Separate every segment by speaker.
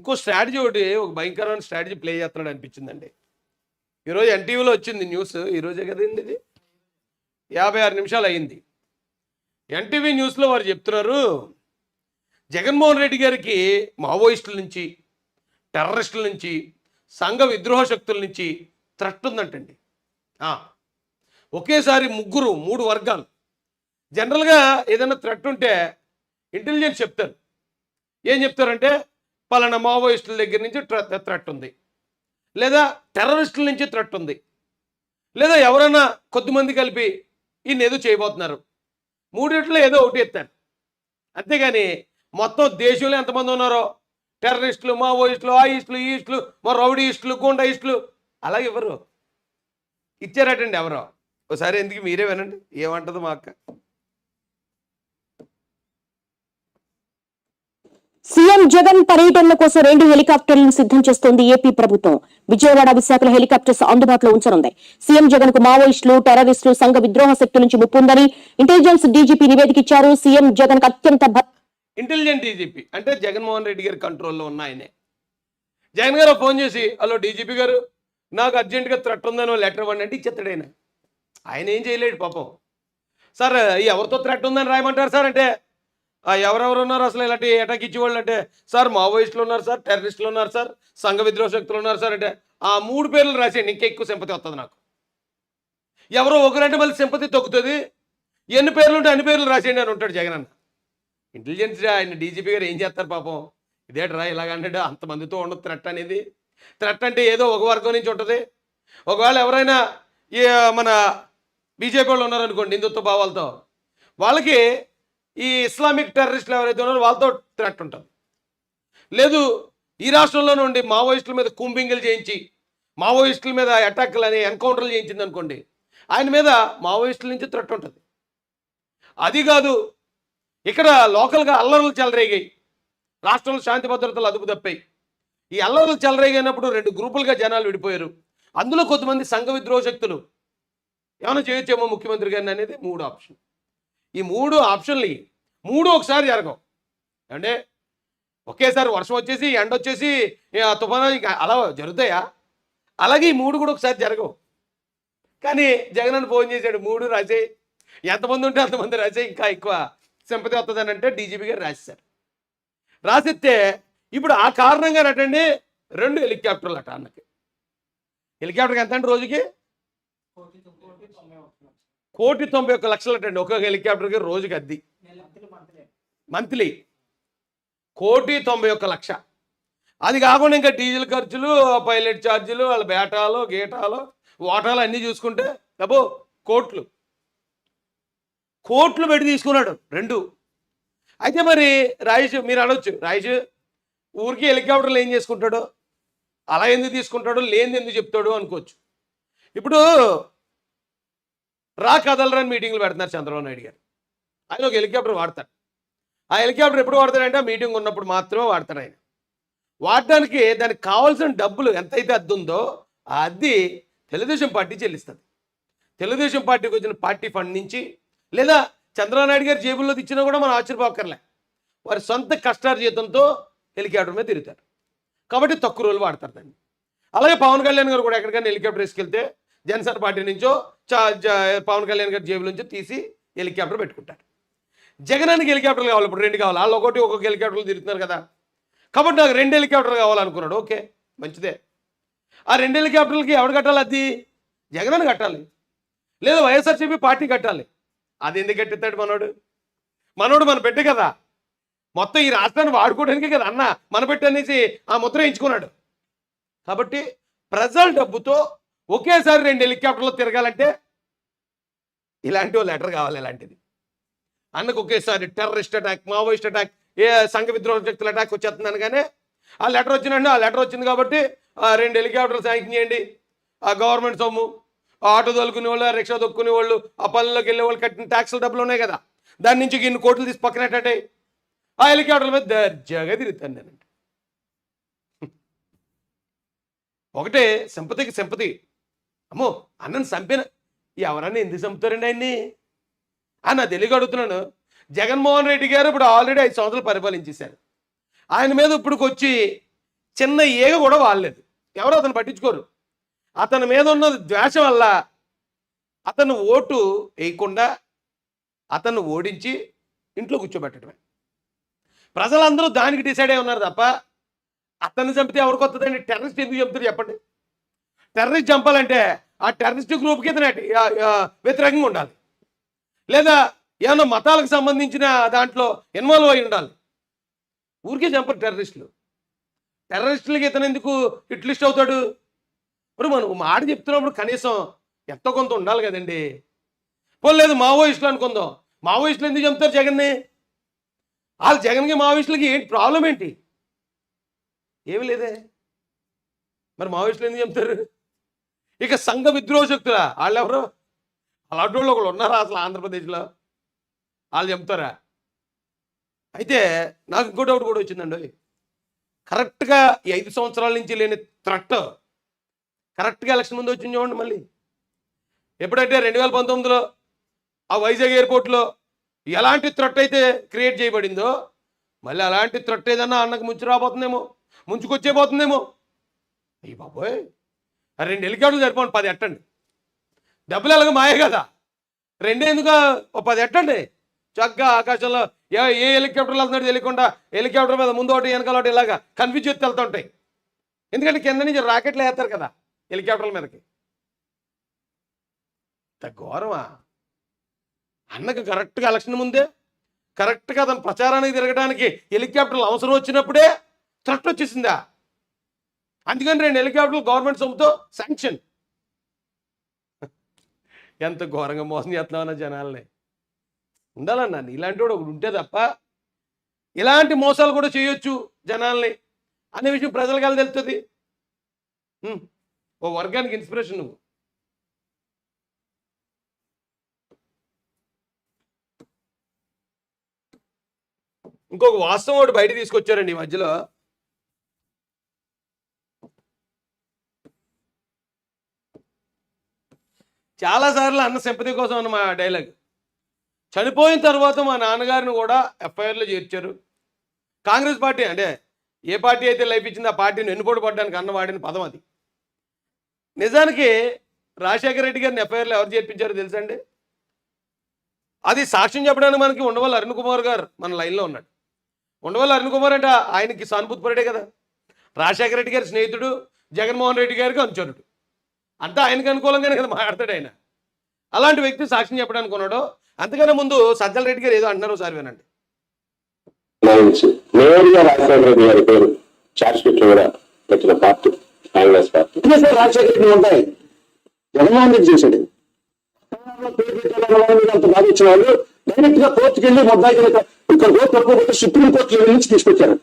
Speaker 1: ఇంకో స్ట్రాటజీ ఒకటి ఒక భయంకరమైన స్ట్రాటజీ ప్లే చేస్తున్నాడు అనిపించిందండి. ఈరోజు ఎన్టీవీలో వచ్చింది న్యూస్ ఈరోజే కదండి ఇది? యాభై ఆరు నిమిషాలు అయింది. ఎన్టీవీ న్యూస్లో వారు చెప్తున్నారు జగన్మోహన్ రెడ్డి గారికి మావోయిస్టుల నుంచి టెర్రరిస్టుల నుంచి సంఘ విద్రోహ శక్తుల నుంచి త్రట్ ఉందంటండి. ఒకేసారి ముగ్గురు మూడు వర్గాలు. జనరల్గా ఏదైనా థ్రెట్ ఉంటే ఇంటెలిజెన్స్ చెప్తారు. ఏం చెప్తారంటే పలానా మావోయిస్టుల దగ్గర నుంచి థ్రెట్ ఉంది. లేదా టెర్రరిస్టుల నుంచి థ్రెట్ ఉంది. లేదా ఎవరైనా కొద్దిమంది కలిపి ఈయన ఏదో చేయబోతున్నారు. మూడిట్లో ఏదో ఒకటి ఎత్తారు. అంతేగాని మొత్తం దేశంలో ఎంతమంది ఉన్నారో? టెర్రరిస్టులు మావోయిస్టులు ఆ ఈస్టులు ఈస్టులు మా రౌడీస్టులు గూండాయిస్టులు అలాగే ఇవ్వరు ఇచ్చారటండి ఎవరో? ఒకసారి ఎందుకు మీరే వినండి. ఏమంటది మా అక్క.
Speaker 2: సీఎం జగన్ పర్యటనల కోసం రెండు హెలికాప్టర్లను సిద్ధం చేస్తోంది ఏపీ ప్రభుత్వం. విజయవాడ విశాఖలో హెలికాప్టర్స్ అందుబాటులో ఉంచనుంది. సీఎం జగన్కు మావోయిస్టులు టెర్రరిస్టులు సంఘ విద్రోహ శక్తి నుంచి ముప్పుందని ఇంటెలిజెన్స్ డీజీపీ నివేదిక ఇచ్చారు. సీఎం జగన్ అత్యంత
Speaker 1: ఇంటెలిజెంట్ డీజీపీ అంటే జగన్మోహన్ రెడ్డి గారి కంట్రోల్లో ఉన్న ఆయనే. జగన్ గారు ఫోన్ చేసి హలో డీజీపీ గారు నాకు అర్జెంటుగా థ్రెట్ ఉందని లెటర్ ఇవ్వండి అంటే ఇచ్చేస్తాడు ఆయన ఆయన ఏం చేయలేడు పాపం. సార్ ఈ ఎవరితో థ్రెట్ ఉందని రాయమంటారు సార్? అంటే ఎవరెవరు ఉన్నారు అసలు ఇలాంటి అటాక్ ఇచ్చేవాళ్ళు అంటే? సార్ మావోయిస్టులు ఉన్నారు సార్ టెర్రరిస్టులు ఉన్నారు సార్ సంఘ విద్రోహ శక్తులు ఉన్నారు సార్ అంటే. ఆ మూడు పేర్లు రాసేయండి ఇంకా ఎక్కువ సింపతి వస్తుంది నాకు. ఎవరో ఒకరంటే మళ్ళీ సింపతి తొక్కుతుంది. ఎన్ని పేర్లు ఉంటే అన్ని పేర్లు రాసేయండి అని ఉంటాడు జగన్ అన్న. ఇంటెలిజెన్స్ ఆయన డీజీపీ గారు ఏం చేస్తారు పాపం? ఇదేట్రా ఇలాగంటే అంతమందితో ఉండదు థ్రెట్ అనేది. థ్రెట్ అంటే ఏదో ఒక వర్గం నుంచి ఉంటుంది. ఒకవేళ ఎవరైనా ఈ మన బీజేపీ వాళ్ళు ఉన్నారనుకోండి హిందుత్వ భావాలతో. వాళ్ళకి ఈ ఇస్లామిక్ టెర్రరిస్టులు ఎవరైతే ఉన్నారో వాళ్ళతో థ్రెట్ ఉంటుంది లేదు ఈ రాష్ట్రంలోనే ఉండి మావోయిస్టుల మీద కుంబింగులు చేయించి మావోయిస్టుల మీద అటాక్లు అని ఎన్కౌంటర్లు చేయించింది అనుకోండి ఆయన మీద మావోయిస్టుల నుంచి థ్రెట్ ఉంటుంది. అది కాదు ఇక్కడ లోకల్గా అల్లర్లు చెలరేగాయి. రాష్ట్రంలో శాంతి భద్రతలు అదుపు తప్పాయి. ఈ అల్లర్లు చెలరేగినప్పుడు రెండు గ్రూపులుగా జనాలు విడిపోయారు. అందులో కొంతమంది సంఘ విద్రోహ శక్తులు. ఏమైనా చేయొచ్చేమో ముఖ్యమంత్రి గారిని అనేది మూడు ఆప్షన్. ఈ మూడు ఆప్షన్లు ఇవి. మూడు ఒకసారి జరగవు. అంటే ఒకేసారి వర్షం వచ్చేసి ఎండ వచ్చేసి తుఫాను అలా జరుగుతాయా? అలాగే ఈ మూడు కూడా ఒకసారి జరగవు. కానీ జగన్ ఫోన్ చేశాడు మూడు రాసేయి ఎంతమంది ఉంటే అంతమంది రాసే ఇంకా ఎక్కువ సింపతి వస్తుందని అంటే డీజీపీ గారు రాసేశారు. రాసిస్తే ఇప్పుడు ఆ కారణంగా అటండి రెండు హెలికాప్టర్లు అట అన్నకి. హెలికాప్టర్కి ఎంత అండి రోజుకి? కోటి తొంభై ఒక్క లక్షలు అటండి. ఒక్కొక్క హెలికాప్టర్కి రోజుకి అద్ది. మంత్లీ. కోటి తొంభై ఒక్క లక్ష. అది కాకుండా ఇంకా డీజిల్ ఖర్చులు పైలట్ ఛార్జీలు వాళ్ళ బేటాలు గీటాలు ఓటాలు అన్నీ చూసుకుంటే డబ్బు కోట్లు. కోట్లు పెట్టి తీసుకున్నాడు రెండు. అయితే మరి రాయేష్ మీరు అనొచ్చు. రాయేష్ ఊరికి హెలికాప్టర్లు ఏం చేసుకుంటాడు? అలా ఎందుకు తీసుకుంటాడు? లేనిది ఎందుకు చెప్తాడు? అనుకోవచ్చు. ఇప్పుడు రా కదలరని మీటింగ్లు పెడుతున్నారు చంద్రబాబు నాయుడు గారు. ఆయన ఒక హెలికాప్టర్ వాడతాడు. ఆ హెలికాప్టర్ ఎప్పుడు వాడతాడంటే ఆ మీటింగ్ ఉన్నప్పుడు మాత్రమే వాడతాడు ఆయన. వాడడానికి దానికి కావాల్సిన డబ్బులు ఎంతైతే అద్దె ఉందో ఆ అద్దె తెలుగుదేశం పార్టీ చెల్లిస్తుంది. తెలుగుదేశం పార్టీకి వచ్చిన పార్టీ ఫండ్ నుంచి లేదా చంద్రబాబు నాయుడు గారి జేబుల్లో ఇచ్చినా కూడా మనం ఆశ్చర్యపోకర్లే వారి సొంత కష్టార్జితంతో హెలికాప్టర్ మీద తిరుగుతారు. కాబట్టి తక్కువ రోజులు వాడతారు దాన్ని. అలాగే పవన్ కళ్యాణ్ గారు కూడా ఎక్కడికైనా హెలికాప్టర్ వేసుకెళ్తే జనసేన పార్టీ నుంచో చా- జ- పవన్ కళ్యాణ్ గారి జేబుల నుంచో తీసి హెలికాప్టర్ పెట్టుకుంటారు. జగనానికి హెలికాప్టర్లు కావాలి ఇప్పుడు రెండు కావాలి. వాళ్ళు ఒకటి ఒక్కొక్క హెలికాప్టర్లు తిరుగుతున్నారు కదా. కాబట్టి నాకు రెండు హెలికాప్టర్లు కావాలనుకున్నాడు. ఓకే మంచిదే. ఆ రెండు హెలికాప్టర్లకి ఎవడు కట్టాలి అది? జగన్ కట్టాలి. లేదా వైఎస్ఆర్సీపీ పార్టీ కట్టాలి. అది ఎందుకు కట్టిస్తాడు మనోడు? మనోడు మన పెట్టే కదా. మొత్తం ఈ రాష్ట్రాన్ని వాడుకోవడానికే కదా అన్న. మన పెట్టనేసి ఆ ముద్ర ఎంచుకున్నాడు కాబట్టి ప్రజల డబ్బుతో ఒకేసారి రెండు హెలికాప్టర్లు తిరగాలంటే ఇలాంటి లెటర్ కావాలి ఇలాంటిది. అన్నకు ఒకేసారి టెర్రరిస్ట్ అటాక్ మావోయిస్ట్ అటాక్ ఏ సంఘ విద్రోహ శక్తుల అటాక్ వచ్చేస్తుంది అనగానే ఆ లెటర్ వచ్చిందండి. ఆ లెటర్ వచ్చింది కాబట్టి ఆ రెండు హెలికాప్టర్లు శాంక్షన్ చేయండి. ఆ గవర్నమెంట్ సొమ్ము ఆ ఆటో దొలుకునే వాళ్ళు ఆ రిక్షా దొక్కునే వాళ్ళు ఆ పనుల్లోకి వెళ్ళే వాళ్ళు కట్టిన ట్యాక్సుల డబ్బులు ఉన్నాయి కదా. దాని నుంచి ఇన్ని కోట్లు తీసి పక్కనట్టే ఆ హెలికాప్టర్ల మీద దర్జాగా తిరుగుతాను నేను ఒకటే సింపతికి సింపతి. అమ్మో అన్నను చంపిన ఎవరన్నా ఎందుకు చంపుతారండి ఆయన్ని? అన్న తెలియక అడుగుతున్నాను జగన్మోహన్ రెడ్డి గారు ఇప్పుడు ఆల్రెడీ ఐదు సంవత్సరాలు పరిపాలించేశారు. ఆయన మీద ఇప్పుడుకొచ్చి చిన్న ఏగ కూడా వాడలేదు. ఎవరు అతను పట్టించుకోరు. అతని మీద ఉన్న ద్వేషం వల్ల అతను ఓటు వేయకుండా అతను ఓడించి ఇంట్లో కూర్చోబెట్టడమే. ప్రజలందరూ దానికి డిసైడ్ అయి ఉన్నారు తప్ప అతన్ని చంపితే ఎవరికి వస్తుందండి టెర్రరిస్ట్ ఎందుకు చెప్తారు చెప్పండి. టెర్రరిస్ట్ చంపాలంటే ఆ టెర్రరిస్ట్ గ్రూప్కి ఇతను వ్యతిరేకంగా ఉండాలి. లేదా ఏమన్నా మతాలకు సంబంధించిన దాంట్లో ఇన్వాల్వ్ అయి ఉండాలి. ఊరికే చంపరు టెర్రరిస్టులు. టెర్రరిస్టులకి ఇతను ఎందుకు ఇట్లిస్ట్ అవుతాడు? మరి మనం మాట చెప్తున్నప్పుడు కనీసం ఎంతో కొంత ఉండాలి కదండి. పోలేదు మావోయిస్టులు అనుకుందాం. మావోయిస్టులు ఎందుకు చంపుతారు జగన్ని? వాళ్ళు జగన్కి మావోయిస్టులకి ఏంటి ప్రాబ్లం ఏంటి? ఏమి లేదే. మరి మావోయిస్టులు ఎందుకు చంపుతారు? ఇక సంఘ విద్రోహ శక్తులా వాళ్ళు ఎవరు అలాంటి వాళ్ళు ఒకళ్ళు ఉన్నారా అసలు ఆంధ్రప్రదేశ్లో? వాళ్ళు చెప్తారా? అయితే నాకు ఇంకో డౌట్ కూడా వచ్చిందండి. కరెక్ట్గా ఈ ఐదు సంవత్సరాల నుంచి లేని త్రట్ కరెక్ట్గా ఎలక్షన్ ముందు వచ్చింది చూడండి మళ్ళీ. ఎప్పుడంటే రెండు వేల పంతొమ్మిదిలో ఆ వైజాగ్ ఎయిర్పోర్ట్లో ఎలాంటి త్రట్ అయితే క్రియేట్ చేయబడిందో మళ్ళీ అలాంటి త్రట్ ఏదన్నా అన్నకు ముంచి రాబోతుందేమో ముంచుకొచ్చే పోతుందేమో అయ్యి బాబోయ్! రెండు హెలికాప్టర్లు సరిపోండి పది ఎట్టండి. డబ్బులు ఎలాగో మాయే కదా. రెండే ఎందుకు? ఓ పది ఎట్టండి. చక్కగా ఆకాశంలో ఏ ఏ హెలికాప్టర్లు వెళ్తున్నాడు తెలియకుండా హెలికాప్టర్ మీద ముందు ఒకటి వెనకాల ఒకటి ఇలాగా కన్ఫ్యూజ్ చేసి వెళ్తుంటాయి ఎందుకంటే కింద నుంచి రాకెట్లు వేస్తారు కదా హెలికాప్టర్ల మీదకి. ఇంత ఘోరమా? అన్నకు కరెక్ట్గా ఎలక్షన్ ముందే కరెక్ట్గా అతను ప్రచారానికి తిరగడానికి హెలికాప్టర్లు అవసరం వచ్చినప్పుడే థ్రెట్ వచ్చేసిందా? అందుకని రెండు హెలికాప్టర్లు గవర్నమెంట్ సొమ్ముతో శాంక్షన్ ఎంత ఘోరంగా మోసం చేస్తున్నామన్న జనాల్ని. ఉండాలన్నా ఇలాంటి వాడు ఒకడు ఉంటే తప్ప ఇలాంటి మోసాలు కూడా చేయొచ్చు జనాల్ని. అనే విషయం ప్రజలకు ఎలా తెలుస్తుంది ఓ వర్గానికి ఇన్స్పిరేషన్ నువ్వు. ఇంకొక వాస్తవం ఒకటి బయట తీసుకొచ్చారండి ఈ మధ్యలో. చాలాసార్లు అన్న సింపతి కోసం అన్న మా డైలాగ్ చనిపోయిన తర్వాత మా నాన్నగారిని కూడా ఎఫ్ఐఆర్లో చేర్చారు. కాంగ్రెస్ పార్టీ అంటే ఏ పార్టీ అయితే లైఫ్ ఇచ్చిందో ఆ పార్టీని ఎన్నుపోటు పడ్డానికి అన్న వాడిన పదం అది. నిజానికి రాజశేఖర రెడ్డి గారిని ఎఫ్ఐఆర్లో ఎవరు చేర్పించారో తెలుసండి? అది సాక్ష్యం చెప్పడానికి మనకి ఉండవల్లి అరుణ్ కుమార్ గారు మన లైన్లో ఉన్నాడు. ఉండవల్లి అరుణ్ కుమార్ అంటే ఆయనకి సానుభూతి పడే కదా. రాజశేఖర రెడ్డి గారి స్నేహితుడు జగన్మోహన్ రెడ్డి గారికి అనుచరుడు. అంతా ఆయనకు అనుకూలంగానే కదా మాట్లాడతాడు ఆయన. అలాంటి వ్యక్తి సాక్ష్యం చెప్పడానికి ఉన్నాడు అంతకన్నా ముందు సజ్జల రెడ్డి గారు ఏదో అంటున్నారు ఒకసారి వినండి.
Speaker 3: నుంచి నేరుగా రాజశేఖర రెడ్డి గారి పేరు చార్జ్ షీట్లో కూడా పెట్టిన పార్టీ కాంగ్రెస్ పార్టీ.
Speaker 4: చేసే రాజశేఖర రెడ్డి ఉంటాయి. జగన్మోహన్ రెడ్డి చేశాడు. అంత బాధించిన వాళ్ళు డైరెక్ట్గా కోర్టుకి వెళ్ళి ముద్దాయి కనుక ఇక్కడ కోర్టు తప్పుకుంటే సుప్రీం కోర్టు లెవెల్ నుంచి తీసుకొచ్చారు.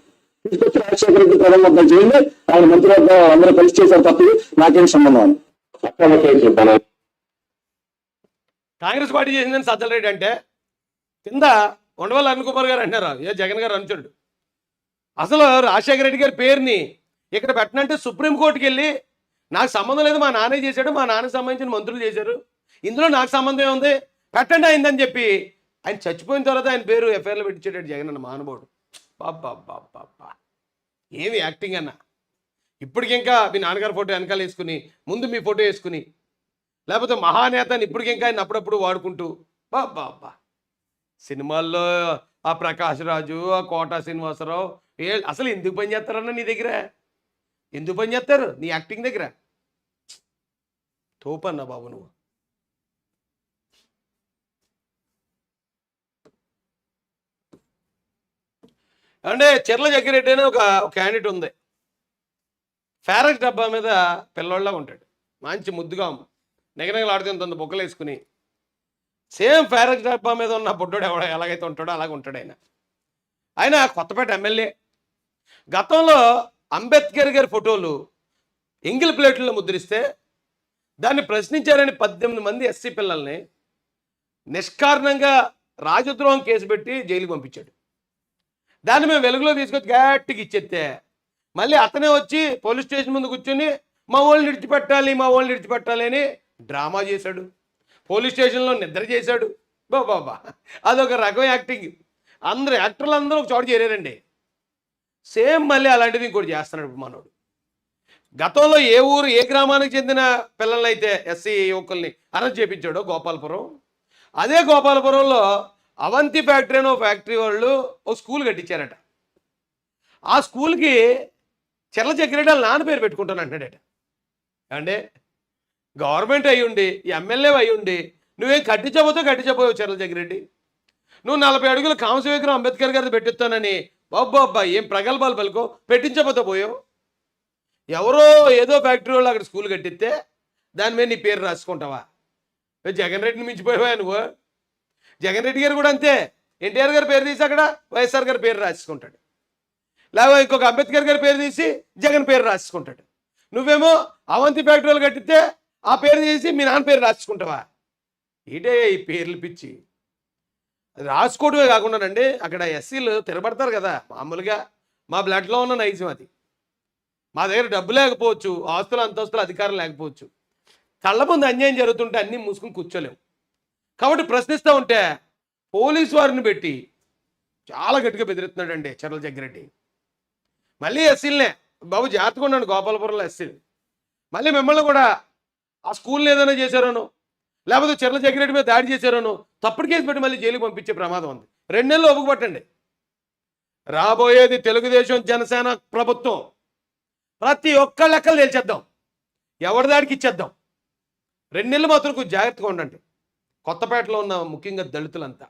Speaker 4: తీసుకొచ్చి రాజశేఖర రెడ్డి ప్రధాన ముద్దాయి చేయండి. ఆయన మంత్రివర్గం అందరూ కలిసి చేశారు తప్ప నాకేం సంబంధం అని
Speaker 1: కాంగ్రెస్ పార్టీ చేసిందని సజ్జల రెడ్డి అంటే కింద ఉండవల్లి అరుణ్ కుమార్ గారు అంటున్నారు. ఏ జగన్ గారు అనుచరుడు. అసలు రాజశేఖర రెడ్డి గారి పేరుని ఇక్కడ పెట్టనంటే సుప్రీంకోర్టుకి వెళ్ళి నాకు సంబంధం లేదు మా నాన్నే చేశాడు మా నాన్న సంబంధించిన మంత్రులు చేశారు. ఇందులో నాకు సంబంధం ఏముంది? పెట్టండి అయిందని చెప్పి ఆయన చచ్చిపోయిన తర్వాత ఆయన పేరు ఎఫ్ఐఆర్లో పెట్టించేటాడు జగన్ అన్న మహానుభావుడు. బాబా బాబా ఏమి యాక్టింగ్ అన్నా? ఇప్పటికి ఇంకా మీ నాన్నగారి ఫోటో వెనకాల వేసుకుని ముందు మీ ఫోటో వేసుకుని లేకపోతే మహానేతని ఇప్పటికి ఇంకా ఆయన అప్పుడప్పుడు వాడుకుంటూ బాబా సినిమాల్లో ఆ ప్రకాష్ రాజు ఆ కోట శ్రీనివాసరావు ఏ అసలు ఎందుకు పని చేస్తారన్న నీ దగ్గర? ఎందుకు పని చేస్తారు? నీ యాక్టింగ్ దగ్గర? తోపన్న బాబు నువ్వు. అంటే చెర్ల జగ్గిరెడ్డి అనే ఒక క్యాండిడేట్ ఉంది. ఫారెక్స్ డబ్బా మీద పిల్లోళ్ళ ఉంటాడు. మంచి ముద్దుగా నిగనగలాడుతుంది బొక్కలు వేసుకుని. సేమ్ ఫారెక్స్ డబ్బా మీద ఉన్న బుడ్డోడు ఎవడ ఎలాగైతే ఉంటాడో అలాగ ఉంటాడు ఆయన. ఆయన కొత్తపేట ఎమ్మెల్యే. గతంలో అంబేద్కర్ గారి ఫోటోలు ఎంగిల్ ప్లేట్లో ముద్రిస్తే దాన్ని ప్రశ్నించారని పద్దెనిమిది మంది ఎస్సీ పిల్లల్ని నిష్కారణంగా రాజద్రోహం కేసు పెట్టి జైలుకి పంపించాడు. దాన్ని మేము వెలుగులో తీసుకొచ్చి గట్టికి ఇచ్చేస్తే మళ్ళీ అతనే వచ్చి పోలీస్ స్టేషన్ ముందు కూర్చొని మా వాళ్ళని విడిచిపెట్టాలి మా వాళ్ళని విడిచిపెట్టాలి అని డ్రామా చేశాడు. పోలీస్ స్టేషన్లో నిద్ర చేశాడు. బా బాబా అదొక రకం యాక్టింగ్. అందరు యాక్టర్లు అందరూ ఒక చోట చేరారండి. సేమ్ మళ్ళీ అలాంటిది ఇంకోటి చేస్తున్నాడు ఇప్పుడు మనోడు. గతంలో ఏ ఊరు ఏ గ్రామానికి చెందిన పిల్లల్ని అయితే ఎస్సీ యువకుల్ని అరెస్ట్ చేయించాడో గోపాలపురం. అదే గోపాలపురంలో అవంతి ఫ్యాక్టరీ అని ఫ్యాక్టరీ వాళ్ళు ఓ స్కూల్ కట్టించారట. ఆ స్కూల్కి చెర్ల చక్రడాలు నాన్న పేరు పెట్టుకుంటాను అంటున్నాడట. అంటే గవర్నమెంట్ అయి ఉండి ఎమ్మెల్యే అయి ఉండి నువ్వేం కట్టించబోతో కట్టించబోయావు చెర్ల చక్కెరెడ్డి నువ్వు నలభై అడుగులు కాంస విగ్రహం అంబేద్కర్ గారిది పెట్టిస్తానని బాబ్బా అబ్బా ఏం ప్రగల్భాలు పలుకో పెట్టించబోతో పోయావు? ఎవరో ఏదో ఫ్యాక్టరీ వాళ్ళు అక్కడ స్కూల్ కట్టిస్తే దాని మీద నీ పేరు రాసుకుంటావా? జగన్ రెడ్డిని మించిపోయావా నువ్వు? జగన్ రెడ్డి గారు కూడా అంతే. ఎన్టీఆర్ గారి పేరు తీసి అక్కడ వైఎస్ఆర్ గారి పేరు రాసుకుంటాడు. లేకపోతే ఇంకొక అంబేద్కర్ గారి పేరు తీసి జగన్ పేరు రాసుకుంటాడు. నువ్వేమో అవంతి ఫ్యాక్టరీలు కట్టితే ఆ పేరు తీసి మీ నాన్న పేరు రాసుకుంటావా? ఇదే ఈ పేర్లు పిచ్చి? అది రాసుకోవడమే కాకుండానండి అక్కడ ఎస్సీలు తిరబడతారు కదా మామూలుగా మా బ్లడ్లో ఉన్న నైజం అది. మా దగ్గర డబ్బు లేకపోవచ్చు ఆస్తులు అంతస్తులు అధికారం లేకపోవచ్చు. కళ్ళ ముందు అన్యాయం జరుగుతుంటే అన్నీ మూసుకుని కూర్చోలేము కాబట్టి ప్రశ్నిస్తూ ఉంటే పోలీసు వారిని పెట్టి చాలా గట్టిగా బెదిరిస్తున్నాడండి చర్ల జగ్గిరెడ్డి మళ్ళీ ఎస్సీలనే. బాబు జాగ్రత్తగా ఉన్నాడు గోపాలపురంలో ఎస్సీలు. మళ్ళీ మిమ్మల్ని కూడా ఆ స్కూల్ని ఏదైనా చేశారను లేకపోతే చెర్ల జగ్గిరెడ్డి మీద దాడి చేశారను తప్పుడు కేసు పెట్టి మళ్ళీ జైలుకి పంపించే ప్రమాదం ఉంది. రెండు నెలలు ఒప్పుకుపట్టండి రాబోయేది తెలుగుదేశం జనసేన ప్రభుత్వం. ప్రతి ఒక్క లెక్కలు తేల్చేద్దాం. ఎవరి దాడికి ఇచ్చేద్దాం. రెండు నెలలు మాత్రం కొంచెం జాగ్రత్తగా ఉండండి. కొత్తపేటలో ఉన్న ముఖ్యంగా దళితులంతా.